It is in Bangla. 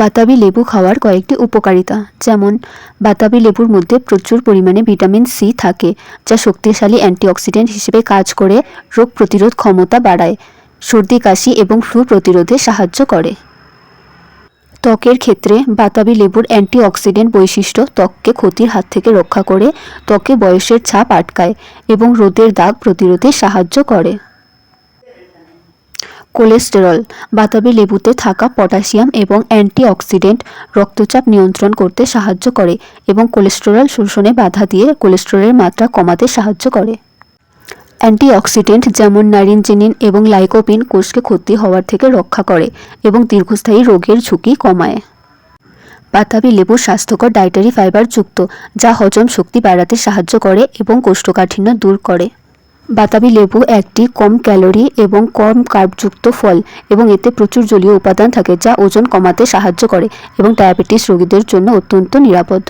বাতাবি লেবু খাওয়ার কয়েকটি উপকারিতা, যেমন বাতাবি লেবুর মধ্যে প্রচুর পরিমাণে ভিটামিন সি থাকে, যা শক্তিশালী অ্যান্টিঅক্সিডেন্ট হিসেবে কাজ করে, রোগ প্রতিরোধ ক্ষমতা বাড়ায়, সর্দি, কাশি এবং ফ্লু প্রতিরোধে সাহায্য করে। ত্বকের ক্ষেত্রে বাতাবি লেবুর অ্যান্টিঅক্সিডেন্ট বৈশিষ্ট্য ত্বককে ক্ষতির হাত থেকে রক্ষা করে, ত্বকে বয়সের ছাপ আটকায় এবং রোদের দাগ প্রতিরোধে সাহায্য করে। কোলেস্টেরল, বাতাবি লেবুতে থাকা পটাশিয়াম এবং অ্যান্টিঅক্সিডেন্ট রক্তচাপ নিয়ন্ত্রণ করতে সাহায্য করে এবং কোলেস্টেরল শোষণে বাধা দিয়ে কোলেস্টেরলের মাত্রা কমাতে সাহায্য করে। অ্যান্টিঅক্সিডেন্ট যেমন নারিনজেনিন এবং লাইকোপিন কোষকে ক্ষতি হওয়ার থেকে রক্ষা করে এবং দীর্ঘস্থায়ী রোগের ঝুঁকি কমায়। বাতাবি লেবু স্বাস্থ্যকর ডায়েটারি ফাইবার যুক্ত, যা হজম শক্তি বাড়াতে সাহায্য করে এবং কোষ্ঠকাঠিন্য দূর করে। বাতাবি লেবু একটি কম ক্যালোরি এবং কম কার্বযুক্ত ফল এবং এতে প্রচুর জলীয় উপাদান থাকে যা ওজন কমাতে সাহায্য করে এবং ডায়াবেটিস রোগীদের জন্য অত্যন্ত নিরাপদ।